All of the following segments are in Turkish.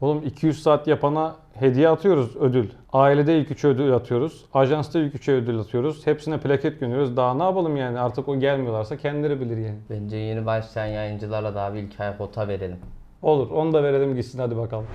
Oğlum 200 saat yapana hediye atıyoruz ödül. Ailede ilk üçe ödül atıyoruz. Ajansta ilk üçe ödül atıyoruz. Hepsine plaket gönderiyoruz. Daha ne yapalım yani artık o gelmiyorlarsa kendileri bilir yani. Bence yeni başlayan yayıncılara da bir ilk ay kota verelim. Olur onu da verelim gitsin hadi bakalım.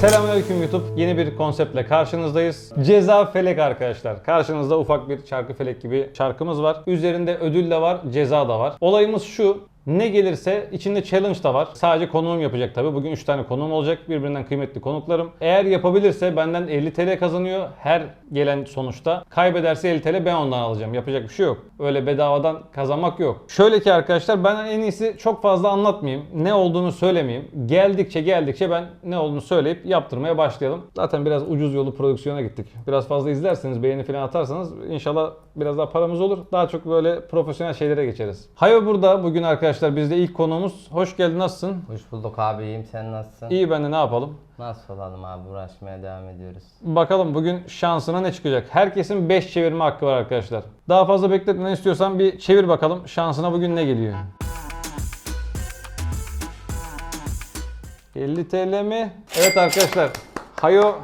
Selamünaleyküm YouTube. Yeni bir konseptle karşınızdayız. Ceza Felek arkadaşlar. Karşınızda ufak bir çarkı felek gibi çarkımız var. Üzerinde ödül de var, ceza da var. Olayımız şu. Ne gelirse içinde challenge da var. Sadece konuğum yapacak tabii. Bugün 3 tane konuğum olacak. Birbirinden kıymetli konuklarım. Eğer yapabilirse benden 50 TL kazanıyor. Her gelen sonuçta. Kaybederse 50 TL ben ondan alacağım. Yapacak bir şey yok. Öyle bedavadan kazanmak yok. Şöyle ki arkadaşlar ben en iyisi çok fazla anlatmayayım. Ne olduğunu söylemeyeyim. Geldikçe geldikçe ben ne olduğunu söyleyip yaptırmaya başlayalım. Zaten biraz ucuz yolu prodüksiyona gittik. Biraz fazla izlerseniz, beğeni falan atarsanız inşallah biraz daha paramız olur. Daha çok böyle profesyonel şeylere geçeriz. Hayo burada bugün arkadaşlar bizde ilk konuğumuz. Hoş geldin nasılsın? Hoş bulduk abi iyiyim sen nasılsın? İyi ben de ne yapalım? Nasıl olalım abi uğraşmaya devam ediyoruz. Bakalım bugün şansına ne çıkacak? Herkesin 5 çevirme hakkı var arkadaşlar. Daha fazla bekletmeden istiyorsan bir çevir bakalım. Şansına bugün ne geliyor? 50 TL mi? Evet arkadaşlar. Hayo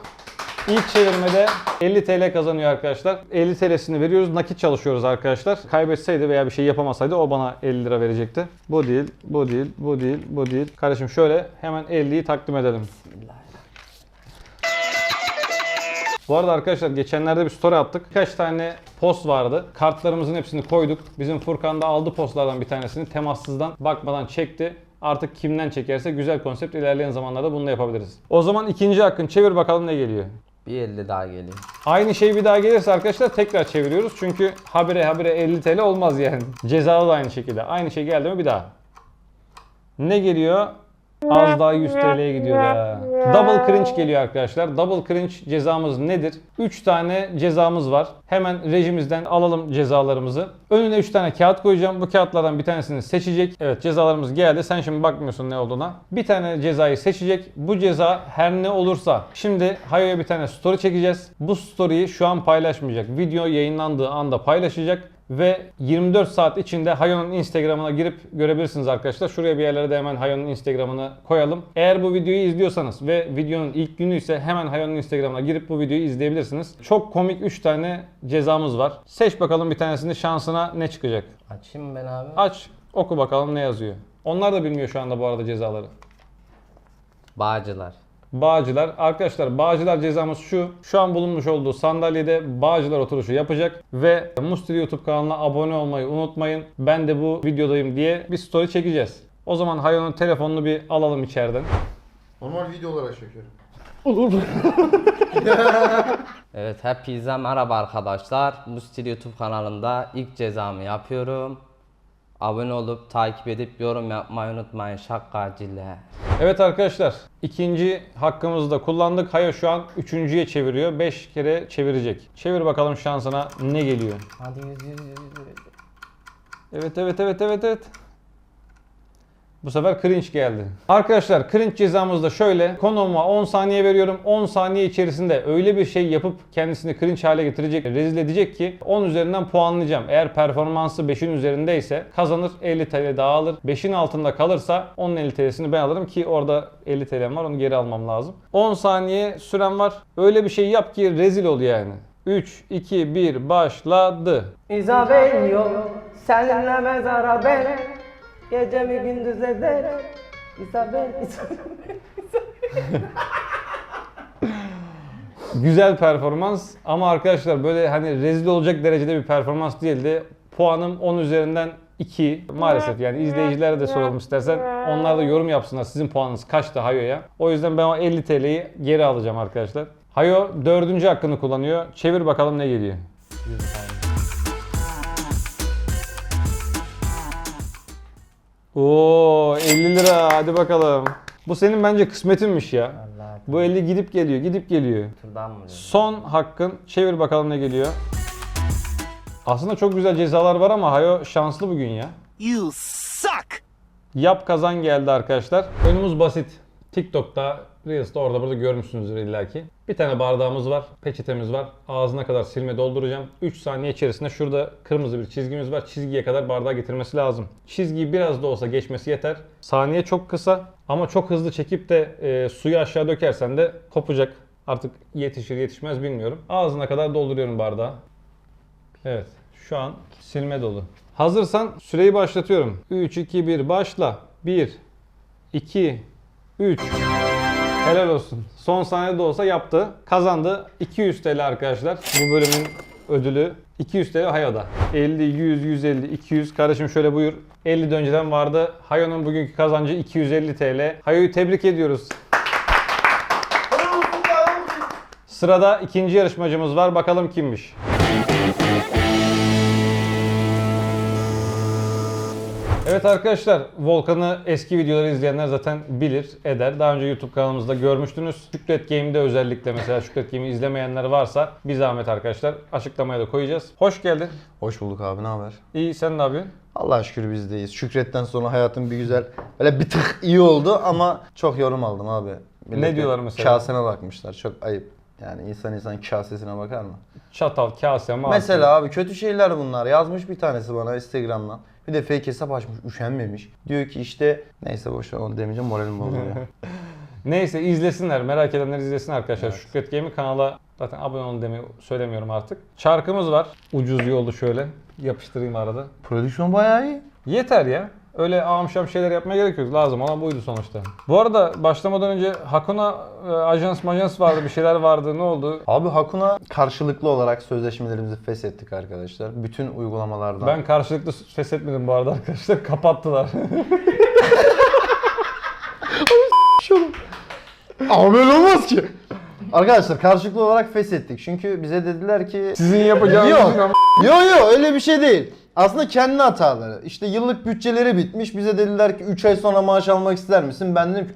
ilk çevirmede 50 TL kazanıyor arkadaşlar. 50 TL'sini veriyoruz. Nakit çalışıyoruz arkadaşlar. Kaybetseydi veya bir şey yapamasaydı o bana 50 lira verecekti. Bu değil, bu değil, bu değil, bu değil. Kardeşim şöyle hemen 50'yi takdim edelim. Bu arada arkadaşlar geçenlerde bir story attık. Birkaç tane post vardı. Kartlarımızın hepsini koyduk. Bizim Furkan da aldı postlardan bir tanesini. Temassızdan bakmadan çekti. Artık kimden çekerse güzel konsept ilerleyen zamanlarda bunu da yapabiliriz. O zaman ikinci hakkın çevir bakalım ne geliyor. Bir 50 daha geliyor. Aynı şey bir daha gelirse arkadaşlar tekrar çeviriyoruz. Çünkü habire habire 50 TL olmaz yani. Cezalı da aynı şekilde. Aynı şey geldi mi bir daha. Ne geliyor? Az daha 100 TL'ye gidiyor da. Double cringe geliyor arkadaşlar. Double cringe cezamız nedir? 3 tane cezamız var. Hemen rejimizden alalım cezalarımızı. Önüne 3 tane kağıt koyacağım. Bu kağıtlardan bir tanesini seçecek. Evet cezalarımız geldi. Sen şimdi bakmıyorsun ne olduğuna. Bir tane cezayı seçecek. Bu ceza her ne olursa. Şimdi Hayo'ya bir tane story çekeceğiz. Bu story'yi şu an paylaşmayacak. Video yayınlandığı anda paylaşacak ve 24 saat içinde Hayo'nun Instagram'ına girip görebilirsiniz arkadaşlar. Şuraya bir yerlere de hemen Hayo'nun Instagram'ını koyalım. Eğer bu videoyu izliyorsanız ve videonun ilk günü ise hemen Hayo'nun Instagram'ına girip bu videoyu izleyebilirsiniz. Çok komik 3 tane cezamız var. Seç bakalım bir tanesini şansına ne çıkacak. Açayım ben abi. Aç oku bakalım ne yazıyor. Onlar da bilmiyor şu anda bu arada cezaları. Bağcılar. Bağcılar. Arkadaşlar Bağcılar cezamız şu. Şu an bulunmuş olduğu sandalyede Bağcılar oturuşu yapacak ve Mustili YouTube kanalına abone olmayı unutmayın. Ben de bu videodayım diye bir story çekeceğiz. O zaman Hayo'nun telefonunu bir alalım içeriden. Normal video olarak çekiyorum. Evet hepinize merhaba arkadaşlar. Bu stil YouTube kanalında ilk cezamı yapıyorum. Abone olup takip edip yorum yapmayı unutmayın şakkacılar. Evet arkadaşlar ikinci hakkımızı da kullandık. Hayo şu an üçüncüye çeviriyor. 5 kere çevirecek. Çevir bakalım şansına ne geliyor. Hadi yüz yüz yüz yüz. Evet evet evet evet evet. Bu sefer cringe geldi. Arkadaşlar cringe cezamız da şöyle. Konuğuma 10 saniye veriyorum. 10 saniye içerisinde öyle bir şey yapıp kendisini cringe hale getirecek, rezil edecek ki 10 üzerinden puanlayacağım. Eğer performansı 5'in üzerindeyse kazanır 50 TL daha alır. 5'in altında kalırsa onun 50 TL'sini ben alırım ki orada 50 TL'm var onu geri almam lazım. 10 saniye süren var. Öyle bir şey yap ki rezil ol yani. 3, 2, 1 başladı. İzabel yok, seninle mezara ben Gecemi gündüz eder İzabel, İzabel Güzel performans ama arkadaşlar böyle hani rezil olacak derecede bir performans değildi. Puanım 10 üzerinden 2 maalesef yani izleyicilere de soralım istersen. Onlar da yorum yapsınlar sizin puanınız kaçtı Hayo'ya. O yüzden ben o 50 TL'yi geri alacağım arkadaşlar. Hayo dördüncü hakkını kullanıyor. Çevir bakalım ne geliyor. Oo 50 lira hadi bakalım. Bu senin bence kısmetinmiş ya. Allah Bu 50 gidip geliyor gidip geliyor. turdan mı? Son hakkın. Çevir bakalım ne geliyor. Aslında çok güzel cezalar var ama Hayo şanslı bugün ya. You suck! Yap kazan geldi arkadaşlar. Önümüz basit. TikTok'ta, Reels'ta orada burada görmüşsünüzdür illaki. Bir tane bardağımız var, peçetemiz var. Ağzına kadar silme dolduracağım. 3 saniye içerisinde şurada kırmızı bir çizgimiz var. Çizgiye kadar bardağı getirmesi lazım. Çizgiyi biraz da olsa geçmesi yeter. Saniye çok kısa ama çok hızlı çekip de e, suyu aşağı dökersen de kopacak. Artık yetişir yetişmez bilmiyorum. Ağzına kadar dolduruyorum bardağı. Evet. Şu an silme dolu. Hazırsan süreyi başlatıyorum. 3, 2, 1 başla. 1, 2, 3. Helal olsun. Son saniyede de olsa yaptı. Kazandı. 200 TL arkadaşlar. Bu bölümün ödülü 200 TL Hayo'da. 50, 100, 150, 200. Kardeşim şöyle buyur. 50 de önceden vardı. Hayo'nun bugünkü kazancı 250 TL. Hayo'yu tebrik ediyoruz. Sırada ikinci yarışmacımız var. Bakalım kimmiş? Evet arkadaşlar, Volkan'ı eski videoları izleyenler zaten bilir, eder. Daha önce YouTube kanalımızda görmüştünüz. Şükret Game'de özellikle mesela Şükret Game'i izlemeyenler varsa bir zahmet arkadaşlar açıklamaya da koyacağız. Hoş geldin. Hoş bulduk abi ne haber? İyi sen ne yapıyorsun? Allah'a şükür bizdeyiz. Şükretten sonra hayatım bir güzel böyle bir tık iyi oldu ama çok yorum aldım abi. Millet diyorlar de mesela? Kasene bakmışlar. Çok ayıp. Yani insan insan kasesine bakar mı? Çatal, kase, mağaz. Mesela abi kötü şeyler bunlar. Yazmış bir tanesi bana Instagram'dan. Bir de fake hesap açmış, üşenmemiş. Diyor ki işte neyse boş ver onu demeyeceğim moralim bozuluyor. Neyse izlesinler, merak edenler izlesin arkadaşlar. Şükret Game'i kanala zaten abone olun demeyi söylemiyorum artık. Çarkımız var. Ucuz yolu şöyle yapıştırayım arada. Prodüksiyon bayağı iyi. Yeter ya. Öyle amşam şeyler yapmaya gerek yok. Lazım olan buydu sonuçta. Bu arada başlamadan önce Hakuna e, ajans majans vardı, bir şeyler vardı. Ne oldu? Abi Hakuna karşılıklı olarak sözleşmelerimizi feshettik arkadaşlar. Bütün uygulamalardan. Ben karşılıklı feshetmedim bu arada arkadaşlar. Kapattılar. Böyle olmaz ki. Arkadaşlar karşılıklı olarak feshettik. Çünkü bize dediler ki Sizin yapacağınız Yok. için ama- Yo yo öyle bir şey değil. Aslında kendi hataları. İşte yıllık bütçeleri bitmiş. Bize dediler ki 3 ay sonra maaş almak ister misin? Ben dedim ki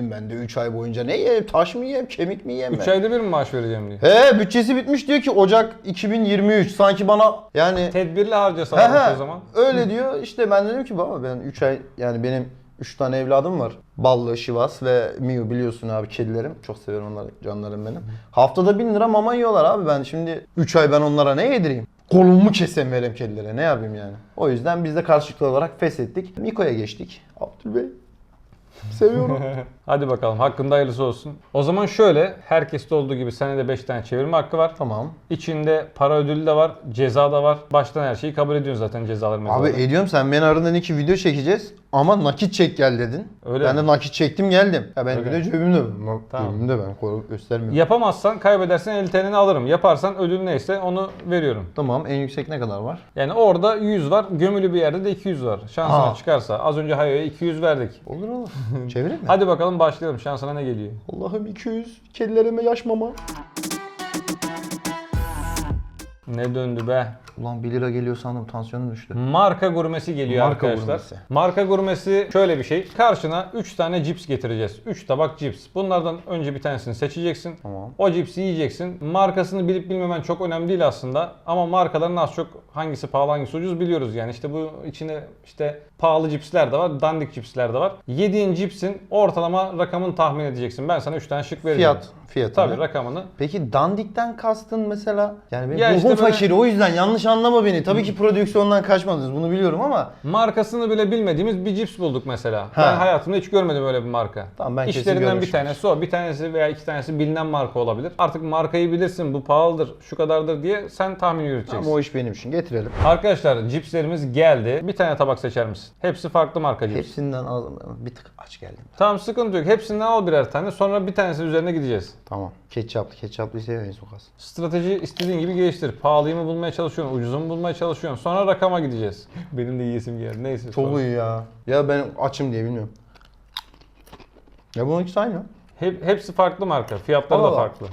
ben de 3 ay boyunca ne yiyeyim? Taş mı yiyeyim? Kemik mi yiyeyim 3 ben? ayda bir mi maaş vereceğim diye. He bütçesi bitmiş diyor ki Ocak 2023. Sanki bana yani Tedbirli He harcasalar he, o zaman. öyle diyor. İşte ben dedim ki baba ben 3 ay yani benim 3 tane evladım var. Ballı, Şivas ve Miu biliyorsun abi kedilerim. Çok seviyorum onları canlarım benim. Haftada 1000 lira mama yiyorlar abi ben şimdi 3 ay ben onlara ne yedireyim? Kolumu kesem vereyim kedilere ne yapayım yani. O yüzden biz de karşılıklı olarak feshettik. Miko'ya geçtik. Abdülbey. Seviyorum. Hadi bakalım hakkında hayırlısı olsun. O zaman şöyle herkeste olduğu gibi senede 5 tane çevirme hakkı var. tamam. İçinde para ödülü de var, ceza da var. Baştan her şeyi kabul ediyorsun zaten cezaları Abi mezaları. ediyorum sen beni aradın iki video çekeceğiz ama nakit çek gel dedin. Öyle ben mi? de nakit çektim geldim. Ya ben Öyle. bir de cebimde. Tamam. Cebimde ben göstermiyorum. Yapamazsan kaybedersen 50 TL'ni alırım. Yaparsan ödül neyse onu veriyorum. Tamam en yüksek ne kadar var? Yani orada 100 var, gömülü bir yerde de 200 var. Şansına Aa. çıkarsa. Az önce Hayo'ya 200 verdik. Olur olur. Çevireyim mi? Hadi bakalım başlayalım. Şansına ne geliyor? Allah'ım 200. Kedilerime yaş mama. Ne döndü be? Ulan 1 lira geliyor sandım tansiyonum düştü. Marka gurmesi geliyor Marka arkadaşlar. gurmesi. Marka gurmesi şöyle bir şey. Karşına 3 tane cips getireceğiz. 3 tabak cips. Bunlardan önce bir tanesini seçeceksin. Tamam. O cipsi yiyeceksin. Markasını bilip bilmemen çok önemli değil aslında. Ama markaların az çok hangisi pahalı hangisi ucuz biliyoruz yani. İşte bu içinde işte pahalı cipsler de var, dandik cipsler de var. Yediğin cipsin ortalama rakamını tahmin edeceksin. Ben sana 3 tane şık vereceğim. Fiyat. Fiyatı. Tabii rakamını. Peki dandikten kastın mesela? Yani benim Ya ruhum işte böyle- fakiri o yüzden yanlış anlama beni. Tabii ki prodüksiyondan kaçmadınız bunu biliyorum ama. Markasını bile bilmediğimiz bir cips bulduk mesela. Ha. Ben hayatımda hiç görmedim öyle bir marka. Tamam, ben İşlerinden bir tanesi o. Bir tanesi veya iki tanesi bilinen marka olabilir. Artık markayı bilirsin bu pahalıdır, şu kadardır diye sen tahmin yürüteceksin. Ama o iş benim için getirelim. Arkadaşlar cipslerimiz geldi. Bir tane tabak seçer misin? Hepsi farklı marka cips. Hepsinden az bir tık aç geldim. Tamam sıkıntı yok. Hepsinden al birer tane. Sonra bir tanesi üzerine gideceğiz. Tamam. Ketçaplı. En çok az. Strateji istediğin gibi geliştir. Pahalıyı mı bulmaya çalışıyorsun, ucuzu mu bulmaya çalışıyorsun. Sonra rakama gideceğiz. Benim de yiyesim geldi. Neyse. Çok sonra. iyi ya. Ya ben açım diye bilmiyorum. Ya bunun ikisi aynı. Hep, hepsi farklı marka. Fiyatları da Allah. farklı.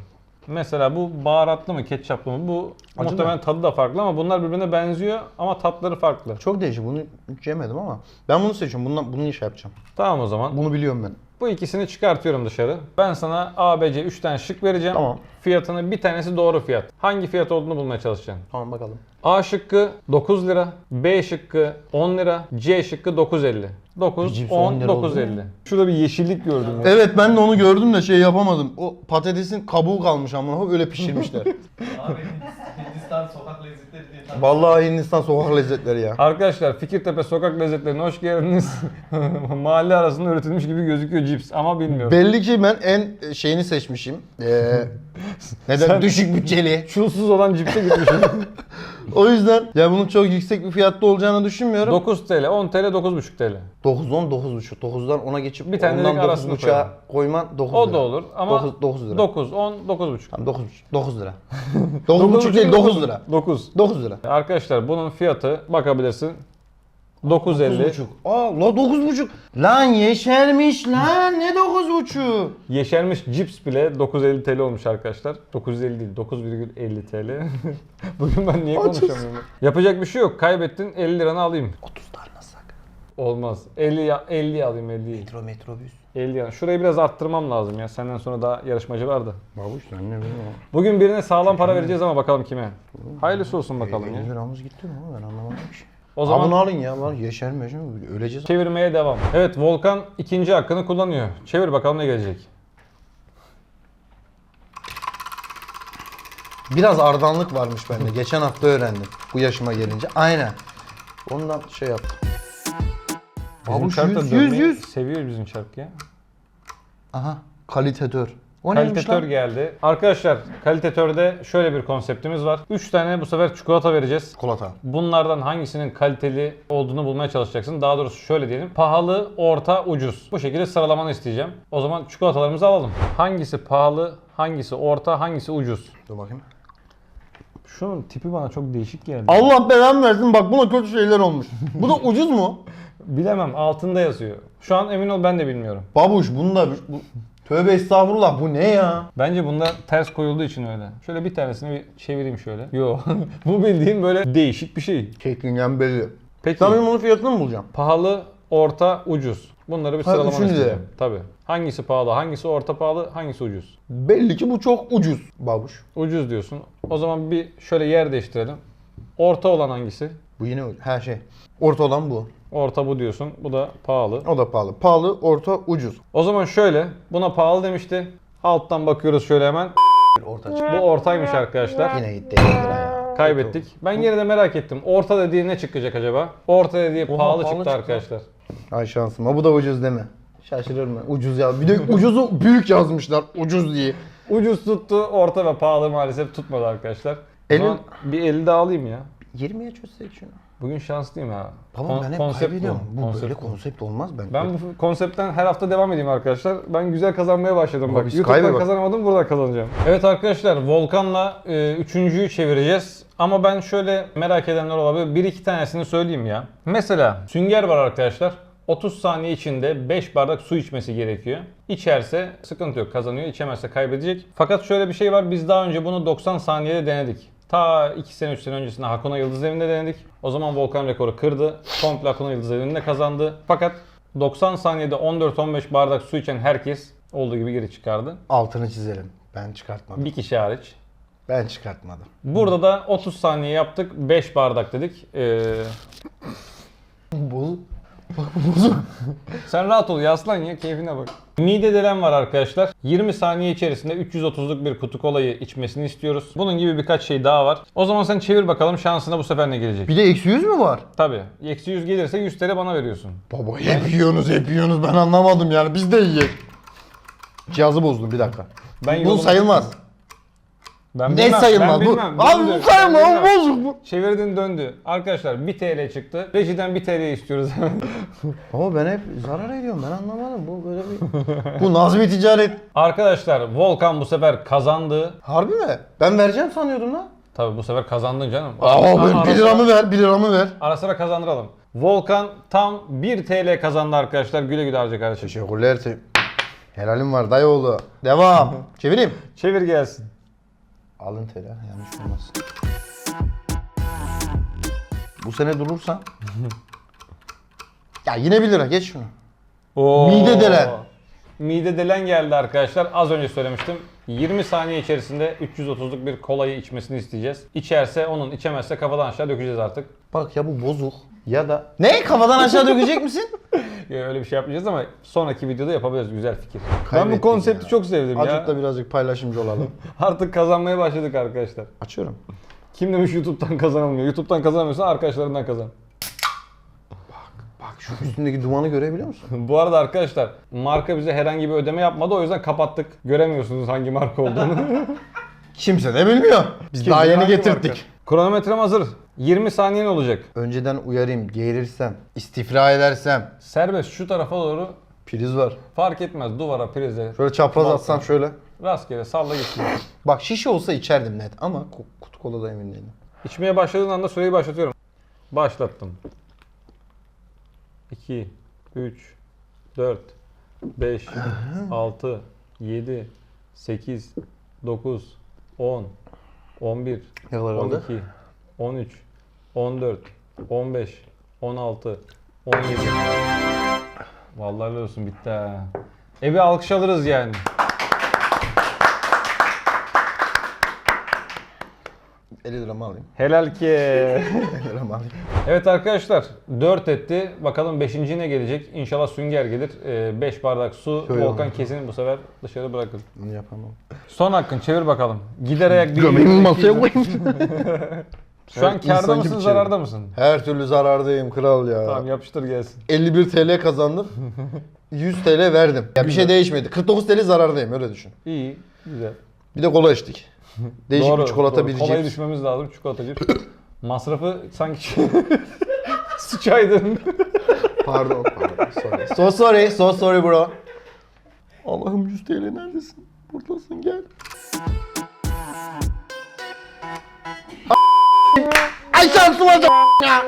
Mesela bu baharatlı mı, ketçaplı mı? Bu Acı muhtemelen tadı da farklı ama bunlar birbirine benziyor ama tatları farklı. Çok değişik. Bunu hiç yemedim ama. Ben bunu seçiyorum. Bundan, bunu iş yapacağım. Tamam o zaman. Bunu biliyorum ben. Bu ikisini çıkartıyorum dışarı. Ben sana A, B, C 3 tane şık vereceğim. Tamam. Fiyatını bir tanesi doğru fiyat. Hangi fiyat olduğunu bulmaya çalışacaksın. Tamam bakalım. A şıkkı 9 lira, B şıkkı 10 lira, C şıkkı 9.50. 9, cips 10 10, lira oldu 9.50. Şurada bir yeşillik gördüm ya. Evet ben de onu gördüm de şey yapamadım. O patatesin kabuğu kalmış ama öyle pişirmişler. Abi Hindistan sokak lezzetleri diye Vallahi Hindistan sokak lezzetleri ya. Arkadaşlar Fikirtepe sokak lezzetlerine hoş geldiniz. Mahalle arasında üretilmiş gibi gözüküyor cips ama bilmiyorum. Belli ki ben en şeyini seçmişim. Ee, neden? Sen- Düşük bütçeli. Çulsuz olan cipse gitmişim. O yüzden ya bunun çok yüksek bir fiyatta olacağını düşünmüyorum. 9 TL, 10 TL, 9,5 TL. 9 10 9,5. 9'dan 10'a geçip Bir tane ondan direkt arasına 9,5'a koyman 9 O lira. da olur ama 9, 9 lira. 9, 10, 9,5. Tamam 9 9 lira. 9,5 değil 9 lira. 9. 9 lira. Arkadaşlar bunun fiyatı bakabilirsin. 9.50. 9,5. Aa la 9,5. Lan yeşermiş lan ne 9,5? Yeşermiş cips bile 9.50 TL olmuş arkadaşlar. 950 değil 9,50 TL. Bugün ben niye konuşamıyorum? Yapacak bir şey yok. Kaybettin 50 liranı alayım. 30 darlasak. Olmaz. 50 ya 50 alayım 50. Metro metrobüs. 50 yani. Şurayı biraz arttırmam lazım ya. Senden sonra daha yarışmacı vardı. Babuş sen ne bileyim Bugün birine sağlam para vereceğiz ama bakalım kime. Hayırlısı olsun bakalım ya. 50 liramız gitti mi ben anlamadım ki. O Zaman... bunu alın ya var yeşermiş mi? Öleceğiz. çevirmeye devam. Evet Volkan ikinci hakkını kullanıyor. Çevir bakalım ne gelecek. Biraz ardanlık varmış bende. Geçen hafta öğrendim. Bu yaşıma gelince. Aynen. Ondan şey yaptım. Bizim Babuş şarkı da 100 100 dönmeyi 100. Seviyor bizim şarkı ya. Aha. Kalitatör. O Kalitatör geldi. Arkadaşlar kalitatörde şöyle bir konseptimiz var. 3 tane bu sefer çikolata vereceğiz. Çikolata. Bunlardan hangisinin kaliteli olduğunu bulmaya çalışacaksın. Daha doğrusu şöyle diyelim. Pahalı, orta, ucuz. Bu şekilde sıralamanı isteyeceğim. O zaman çikolatalarımızı alalım. Hangisi pahalı, hangisi orta, hangisi ucuz? Dur bakayım. Şunun tipi bana çok değişik geldi. Allah belanı versin bak buna kötü şeyler olmuş. Bu da ucuz mu? Bilemem altında yazıyor. Şu an emin ol ben de bilmiyorum. Babuş bunda bu... Tövbe estağfurullah bu ne ya? Bence bunda ters koyulduğu için öyle. Şöyle bir tanesini bir çevireyim şöyle. Yo. Bu bildiğin böyle değişik bir şey. Kekliğinden belli. Peki benim onun fiyatını mı bulacaksın? pahalı, orta, ucuz. Bunları bir Ha, sıralamanı üçünü de. isteyeceğim. Tabii. Hangisi pahalı, hangisi orta pahalı, hangisi ucuz? Belli ki bu çok ucuz. Babuş. Ucuz diyorsun. O zaman bir şöyle yer değiştirelim. Orta olan hangisi? Bu yine ucuz. Her şey. Orta olan bu. Orta bu diyorsun. Bu da pahalı. O da pahalı. Pahalı, orta, ucuz. O zaman şöyle. Buna pahalı demişti. Alttan bakıyoruz şöyle hemen. Orta Bu ortaymış arkadaşlar. Yine gitti 50 lira ya. Kaybettik. Ben yine de merak ettim. Orta dediği ne çıkacak acaba? Orta dediği pahalı, pahalı çıktı çıktı. arkadaşlar. Ay şansım. Ha bu da ucuz deme. Şaşırıyorum ben. Ucuz ya. Bir de ucuzu büyük yazmışlar. Ucuz diye. Ucuz tuttu, orta ve pahalı maalesef tutmadı arkadaşlar. Elin- zaman bir 50 daha alayım ya. 20'ye çözsek şunu. Bugün şanslıyım ha. Baba Kon- ben hep konsept kaybediyorum. Bu, Konsept böyle bu. konsept olmaz ben. Ben bu konseptten her hafta devam edeyim arkadaşlar. Ben güzel kazanmaya başladım Ama bak. biz YouTube'dan kaybı kazanamadım, buradan kazanacağım. Evet arkadaşlar, Volkan'la e, üçüncüyü çevireceğiz. Ama ben şöyle merak edenler olabilir. Bir iki tanesini söyleyeyim ya. Mesela Sünger var arkadaşlar. 30 saniye içinde 5 bardak su içmesi gerekiyor. İçerse sıkıntı yok kazanıyor, içemezse kaybedecek. Fakat şöyle bir şey var, biz daha önce bunu 90 saniyede denedik. Ta 2 sene 3 sene öncesinde Hakuna Yıldız Evi'nde denedik. O zaman Volkan rekoru kırdı. Komple Hakuna Yıldız Evi'nde kazandı. Fakat 90 saniyede 14-15 bardak su içen herkes olduğu gibi geri çıkardı. Altını çizelim. Ben çıkartmadım. Bir kişi hariç. Ben çıkartmadım. Burada da 30 saniye yaptık. 5 bardak dedik. Ee, Bu sen rahat ol ya aslan ya keyfine bak. Mide delen var arkadaşlar. 20 saniye içerisinde 330'luk bir kutu kolayı içmesini istiyoruz. Bunun gibi birkaç şey daha var. O zaman sen çevir bakalım şansına bu sefer ne gelecek? bir de eksi 100 mü var? Tabii. Eksi 100 gelirse 100 TL bana veriyorsun. Baba hep yiyorsunuz hep yiyorsunuz ben anlamadım yani biz de yiyek. Cihazı bozdum bir dakika. Ben Bu yolum- sayılmaz. Ben Ne bilmem, sayılmaz ben bu? bilmem. Abi bu sayılmaz bu bozuk bu. Çevirdin döndü. Arkadaşlar 1 TL çıktı. Rejiden 1 TL istiyoruz. Ama ben hep zarar ediyorum ben anlamadım bu böyle bir... bu bir ticaret? Arkadaşlar Volkan bu sefer kazandı. Harbi mi? Ben vereceğim sanıyordum lan. Tabii bu sefer kazandın canım. Aa ben ara 1 sıra- liramı ver 1 liramı ver. Ara sıra kazandıralım. Volkan tam 1 TL kazandı arkadaşlar. Güle güle harca kardeşim. Teşekkürler. te- Helalim var dayıoğlu. Devam. Çevireyim. Çevir gelsin. Alın teri yanlış olmaz. Bu sene durursan. ya yine 1 lira geç şunu. Oo. Mide delen. mide delen geldi arkadaşlar. Az önce söylemiştim. 20 saniye içerisinde 330'luk bir kolayı içmesini isteyeceğiz. İçerse onun, içemezse kafadan aşağı dökeceğiz artık. Bak ya bu bozuk ya da... Ne? Kafadan aşağı dökecek misin? Ya öyle bir şey yapmayacağız ama sonraki videoda yapabiliriz. Güzel fikir. ben bu konsepti ya. çok sevdim Azıcık ya. da birazcık paylaşımcı olalım. Artık kazanmaya başladık arkadaşlar. Açıyorum. Kim demiş YouTube'dan kazanılmıyor? YouTube'dan kazanamıyorsan arkadaşlarından kazan. Bak şu üstündeki dumanı görebiliyor musun? Bu arada arkadaşlar marka bize herhangi bir ödeme yapmadı o yüzden kapattık. Göremiyorsunuz hangi marka olduğunu. Kimse de bilmiyor. Biz daha yeni Hangi getirdik. Kronometrem hazır. 20 saniyen olacak. Önceden uyarayım, geğirirsem, istifra edersem. Serbest şu tarafa doğru Priz var. fark etmez duvara prize. Şöyle çapraz Balkon. atsan şöyle. Rastgele salla gitsin. Bak şişe olsa içerdim net ama ku- kutu kola da emin değilim. İçmeye başladığın anda süreyi başlatıyorum. Başlattım. 2, 3, 4, 5, 6, 7, 8, 9, 10, 11, Ne kadar oldu? 12, 13, 14, 15, 16, 17. Vallahi helal olsun bitti ha. Evi alkış alırız yani. ...50 liramı alayım. Helal ki. 50 liramı alayım. Evet arkadaşlar 4 etti. Bakalım 5. ne gelecek? İnşallah sünger gelir. 5 bardak su. Yo. Volkan kesin bu sefer dışarı bırakır. Bunu yapamam. Son hakkın çevir bakalım. Gider ayak bir Göbeğimi masaya koyayım. Şu an insan mısın zararda mısın? Her türlü zarardayım kral ya. Tamam yapıştır gelsin. 51 TL kazandım. 100 TL verdim. Ya bir şey değişmedi. 49 TL zarardayım öyle düşün. İyi. Güzel. Bir de kola içtik. Değişik bir çikolata doğru. bir Kolayı cips. düşmemiz lazım çikolatacı. Masrafı sanki sıçaydın. Pardon, pardon. Sorry. So sorry, so sorry bro. Allah'ım 100 TL neredesin? Buradasın gel. Ay şansım olacak ya.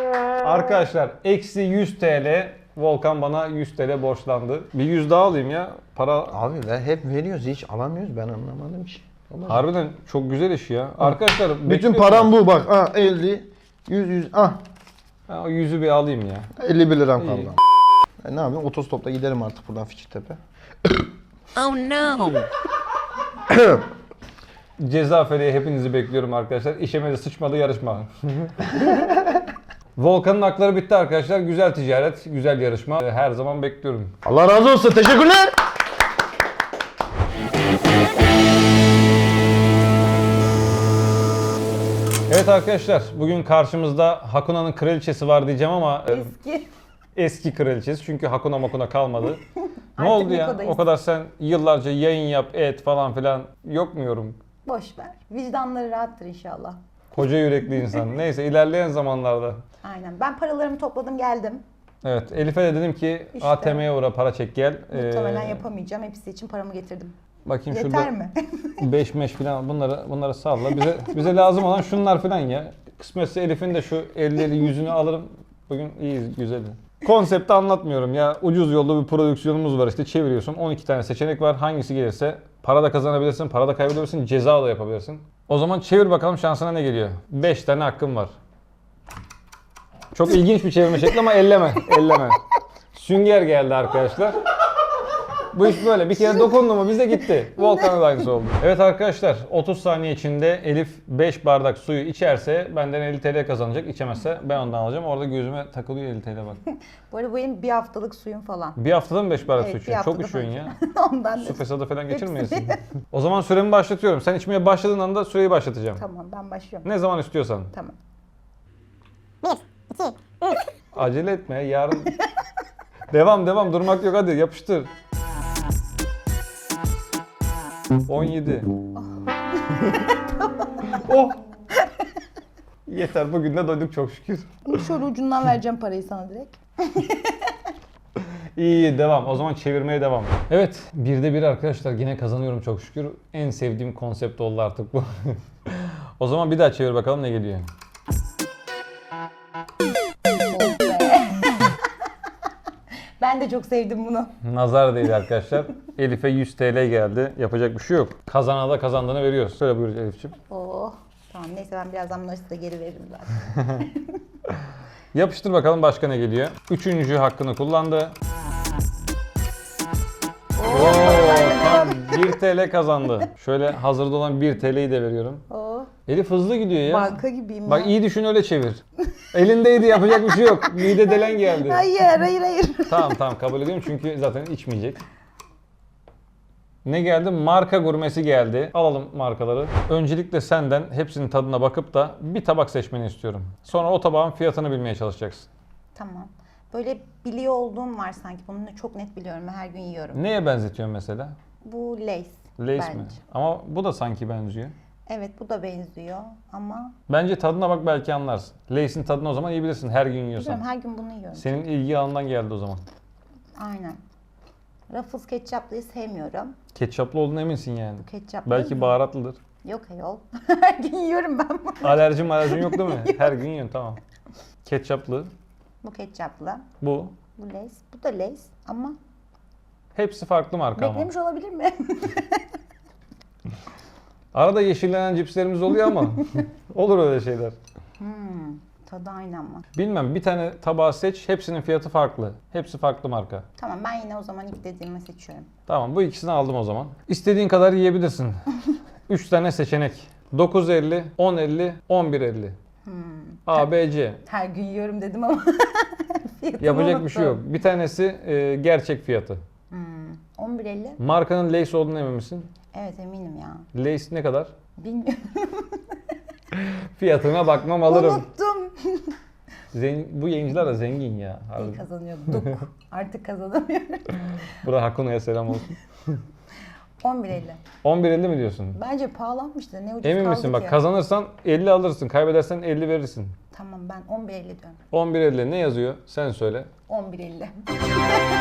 Arkadaşlar eksi 100 TL Volkan bana 100 TL borçlandı. Bir 100 daha alayım ya. Para Abi ve hep veriyoruz hiç alamıyoruz ben anlamadım ki. Vallahi. Harbiden çok güzel iş ya. Arkadaşlar Bütün bekliyorum. param bu bak. Ha 50, 100, 100. Ah Ben o yüzü bir alayım ya. 51 liram kaldı. E ne yapayım? Otostopla gidelim artık buradan Fikirtepe. Oh no! Ceza feleği hepinizi bekliyorum arkadaşlar. İşeme de sıçmadı yarışma. Volkan'ın hakları bitti arkadaşlar. Güzel ticaret, güzel yarışma. Her zaman bekliyorum. Allah razı olsun. Teşekkürler. Evet arkadaşlar bugün karşımızda Hakuna'nın kraliçesi var diyeceğim ama e, Eski. eski kraliçesi çünkü Hakuna Makuna kalmadı. ne Artık oldu ya? O kadar sen yıllarca yayın yap, et falan filan yok mu yorum? Boş ver. Vicdanları rahattır inşallah. Koca yürekli insan. Neyse ilerleyen zamanlarda. Aynen. Ben paralarımı topladım geldim. Evet Elif'e de dedim ki İşte. ATM'ye uğra para çek gel. Muhtemelen Ee, yapamayacağım. Hepsi için paramı getirdim. Bakayım Yeter şurada mi? 5 meş falan bunları bunları salla. Bize bize lazım olan şunlar falan ya. Kısmetse Elif'in de şu elleri yüzünü alırım. Bugün iyiyiz güzel. Konsepti anlatmıyorum ya. Ucuz yolda bir prodüksiyonumuz var işte çeviriyorsun. 12 tane seçenek var. Hangisi gelirse para da kazanabilirsin, para da kaybedebilirsin, ceza da yapabilirsin. O zaman çevir bakalım şansına ne geliyor. 5 tane hakkım var. Çok ilginç bir çevirme şekli ama elleme, elleme. Sünger geldi arkadaşlar. Bu iş böyle. Bir kere dokundu mu bize gitti. Volkan'a da aynısı oldu. Evet arkadaşlar 30 saniye içinde Elif 5 bardak suyu içerse benden 50 TL kazanacak. İçemezse ben ondan alacağım. Orada gözüme takılıyor 50 TL bak. Bu arada bu benim bir haftalık suyum falan. Bir haftada mı 5 bardak Evet, su bir içiyorsun? Çok haftada üşüyorsun ya. Ondan Su da. fesadı falan geçirmeyesin. O zaman süremi başlatıyorum. Sen içmeye başladığın anda süreyi başlatacağım. Tamam ben başlıyorum. Ne zaman istiyorsan. Tamam. Acele etme yarın. devam devam durmak yok hadi yapıştır. 17. oh. Yeter bugün de doyduk çok şükür. Şöyle ucundan vereceğim parayı sana direkt. İyi iyi devam. O zaman çevirmeye devam. Evet bir de bir arkadaşlar yine kazanıyorum çok şükür. En sevdiğim konsept oldu artık bu. o zaman bir daha çevir bakalım ne geliyor. Ben de çok sevdim bunu. Nazar değil arkadaşlar. Elif'e 100 TL geldi. Yapacak bir şey yok. Kazana da kazandığını veriyoruz. Söyle buyur Elif'ciğim. Oh. Tamam neyse ben birazdan bunları size geri veririm zaten. Yapıştır bakalım başka ne geliyor. Üçüncü hakkını kullandı. Oo, tam 1 TL kazandı. Şöyle hazırda olan 1 TL'yi de veriyorum. Oo, Elif hızlı gidiyor ya. banka gibiyim Bak ya. iyi düşün öyle çevir. Elindeydi yapacak bir şey yok. Mide delen geldi. Hayır hayır hayır. Tamam tamam kabul ediyorum çünkü zaten içmeyecek. Ne geldi? Marka gurmesi geldi. Alalım markaları. Öncelikle senden hepsinin tadına bakıp da bir tabak seçmeni istiyorum. Sonra o tabağın fiyatını bilmeye çalışacaksın. Tamam. Böyle biliyor olduğum var sanki. Bunu çok net biliyorum ve her gün yiyorum. Neye benzetiyorsun mesela? Bu Lace. Lace bence. mi? Ama bu da sanki benziyor. Evet bu da benziyor ama Bence tadına bak belki anlarsın. Lace'in tadını o zaman iyi bilirsin her gün yiyorsan. biliyorum her gün bunu yiyorum. Senin ilgi alanından geldi o zaman. Aynen. Ruffles ketçaplıyı sevmiyorum. Ketçaplı olduğuna eminsin yani. Ketçaplı Belki baharatlıdır. Yok ayol. her gün yiyorum ben bunu. Alerjin alerjin yok değil mi? Her gün yiyorsun tamam. Ketçaplı. Bu ketçaplı. Bu. Bu Lace. Bu da Lace ama Hepsi farklı marka ama. beklemiş olabilir mi? Arada yeşillenen cipslerimiz oluyor ama olur öyle şeyler. hmm, tadı aynı ama. Bilmem bir tane tabağı seç hepsinin fiyatı farklı. Hepsi farklı marka. Tamam ben yine o zaman ilk dediğimi seçiyorum. Tamam bu ikisini aldım o zaman. İstediğin kadar yiyebilirsin. 3 tane seçenek. 9.50, 10.50, 11.50. Hmm. A, B, C. Her gün yiyorum dedim ama. fiyatını Yapacak bir şey yok. unuttum. Bir tanesi e, gerçek fiyatı. Hmm. 11.50. Markanın Lace olduğunu emin misin? Evet eminim ya. Lace ne kadar? Bilmiyorum. Fiyatına bakmam alırım. Unuttum. Zen- bu yayıncılar da zengin ya. İyi kazanıyorduk. Artık kazanamıyorum. Burada Hakuno'ya selam olsun. 11.50. 11.50 mi diyorsun? Bence pahalanmıştır. Ne ucuz Emin kaldı misin? ki. Bak kazanırsan 50 alırsın. Kaybedersen 50 verirsin. Tamam ben 11.50 diyorum. 11.50 ne yazıyor? Sen söyle. 11.50.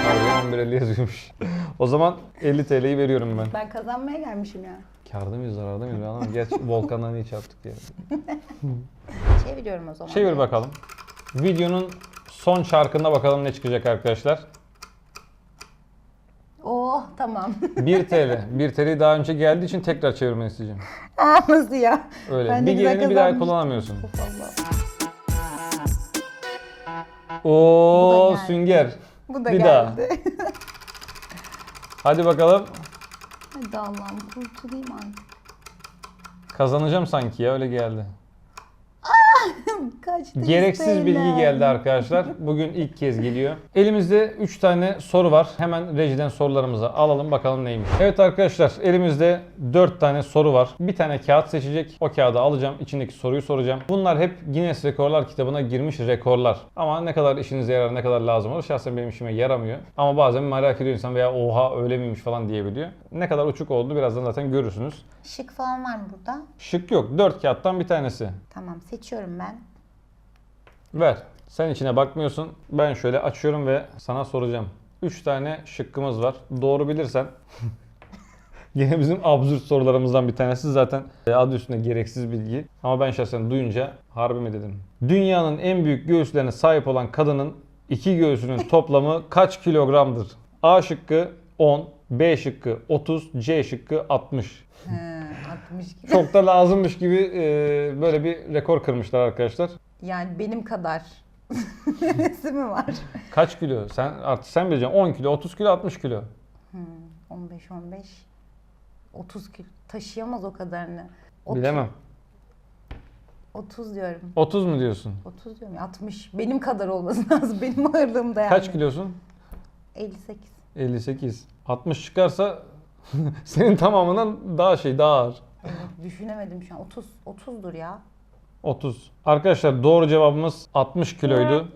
Harbi 11.50 yazıyormuş. o zaman 50 TL'yi veriyorum ben. Ben kazanmaya gelmişim ya. Kârda mıyız zararda mıyız? Ben anlamadım. Gerçi volkandan iyi çarptık ya. Çeviriyorum o zaman. Çevir bakalım. Videonun son çarkında bakalım ne çıkacak arkadaşlar. Oh tamam. 1 TL. 1 TL daha önce geldiği için tekrar çevirmeni isteyeceğim. Aa nasıl ya? Öyle. Ben de bir güzel geleni bir daha kazanmıştım. kullanamıyorsun. Allah. Oo Bu da geldi. sünger. Bu da Bir daha. geldi. Hadi bakalım. Hadi Allah'ım kurtulayım artık. Kazanacağım sanki ya öyle geldi. Kaçtı Gereksiz isteğimden. bilgi geldi arkadaşlar. Bugün ilk kez geliyor. Elimizde 3 tane soru var. Hemen rejiden sorularımızı alalım bakalım neymiş. Evet arkadaşlar elimizde 4 tane soru var. Bir tane kağıt seçecek. O kağıdı alacağım. içindeki soruyu soracağım. Bunlar hep Guinness Rekorlar kitabına girmiş rekorlar. Ama ne kadar işinize yarar, ne kadar lazım olur şahsen benim işime yaramıyor. Ama bazen merak ediyor insan veya oha öyle miymiş falan diyebiliyor. Ne kadar uçuk oldu birazdan zaten görürsünüz. Şık falan var mı burada? Şık yok. 4 kağıttan bir tanesi. Tamam seçiyorum ben. Ver. Sen içine bakmıyorsun. Ben şöyle açıyorum ve sana soracağım. 3 tane şıkkımız var. Doğru bilirsen Yine bizim absürt sorularımızdan bir tanesi zaten e, adı üstünde gereksiz bilgi. Ama ben şahsen duyunca harbi mi dedim. Dünyanın en büyük göğüslerine sahip olan kadının iki göğsünün toplamı kaç kilogramdır? A şıkkı 10, B şıkkı 30, C şıkkı 60. 60 kilo. Çok da lazımmış gibi e, böyle bir rekor kırmışlar arkadaşlar. Yani benim kadar. Nesi mi var? Kaç kilo? Sen artık sen bileceksin. 10 kilo, 30 kilo, 60 kilo. 15 15 30 kilo taşıyamaz o kadarını. Otuz- Bilemem. 30 diyorum. 30 mu diyorsun? 30 diyorum. 60. Benim kadar olması lazım. Benim ağırlığımda yani. Kaç kilosun? 58. 58. 60 çıkarsa senin tamamından daha şey daha ağır. Düşünemedim şu an. 30 30'dur ya. 30. Arkadaşlar doğru cevabımız 60 kiloydu.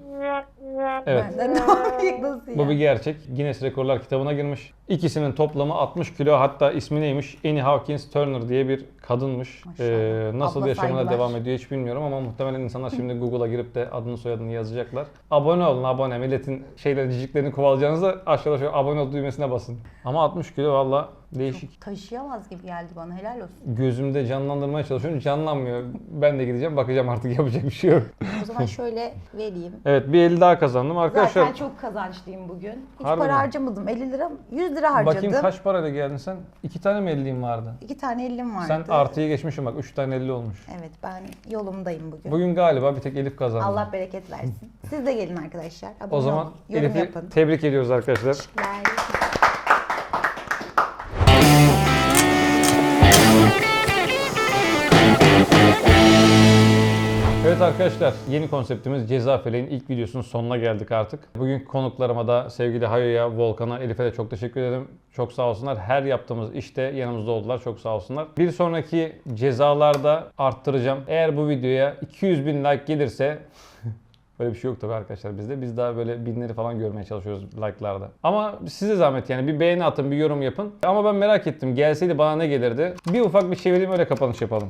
Evet. Nasıl ya? Bu bir gerçek. Guinness Rekorlar kitabına girmiş. İkisinin toplamı 60 kilo. Hatta ismi neymiş? Annie Hawkins Turner diye bir kadınmış. Maşallah. Ee, nasıl Abla yaşamına saygılar. devam ediyor hiç bilmiyorum ama muhtemelen insanlar şimdi Google'a girip de adını soyadını yazacaklar. Abone olun abone. Milletin şeyleri ciciklerini kovalayacağınıza aşağıda şöyle abone ol düğmesine basın. Ama 60 kilo valla değişik. Taşıyamaz gibi geldi bana. Helal olsun. Gözümde canlandırmaya çalışıyorum. Canlanmıyor. Ben de gideceğim bakacağım artık yapacak bir şey yok. O zaman şöyle vereyim. Evet bir 50 daha kazandım arkadaşlar. Zaten çok kazançlıyım bugün. Hiç Harbi para mi? harcamadım. 50 lira, 100 lira harcadım. Bakayım kaç parayla geldin sen? İki tane mi 50'in vardı? İki tane 50'm vardı. Sen artıya geçmişsin bak 3 tane 50 olmuş. Evet ben yolumdayım bugün. Bugün galiba bir tek Elif kazandı. Allah bereket versin. Siz de gelin arkadaşlar. Abone o zaman olun, yorum Elif'i yapın. tebrik ediyoruz arkadaşlar. Ver. Evet arkadaşlar yeni konseptimiz Ceza Feleğin ilk videosunun sonuna geldik artık. Bugün konuklarıma da sevgili Hayo'ya, Volkan'a, Elif'e de çok teşekkür ederim. Çok sağ olsunlar. Her yaptığımız işte yanımızda oldular. Çok sağ olsunlar. Bir sonraki cezalarda arttıracağım. Eğer bu videoya 200 bin like gelirse Böyle bir şey yok tabii arkadaşlar bizde. Biz daha böyle binleri falan görmeye çalışıyoruz like'larda. Ama size zahmet yani bir beğeni atın, bir yorum yapın. Ama ben merak ettim. Gelseydi bana ne gelirdi? Bir ufak bir çevireyim öyle kapanış yapalım.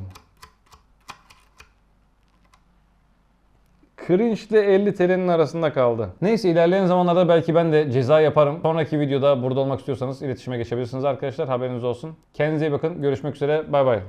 Cringe ile 50 TL'nin arasında kaldı. Neyse ilerleyen zamanlarda belki ben de ceza yaparım. Sonraki videoda burada olmak istiyorsanız iletişime geçebilirsiniz arkadaşlar. Haberiniz olsun. Kendinize iyi bakın. Görüşmek üzere. Bay bay.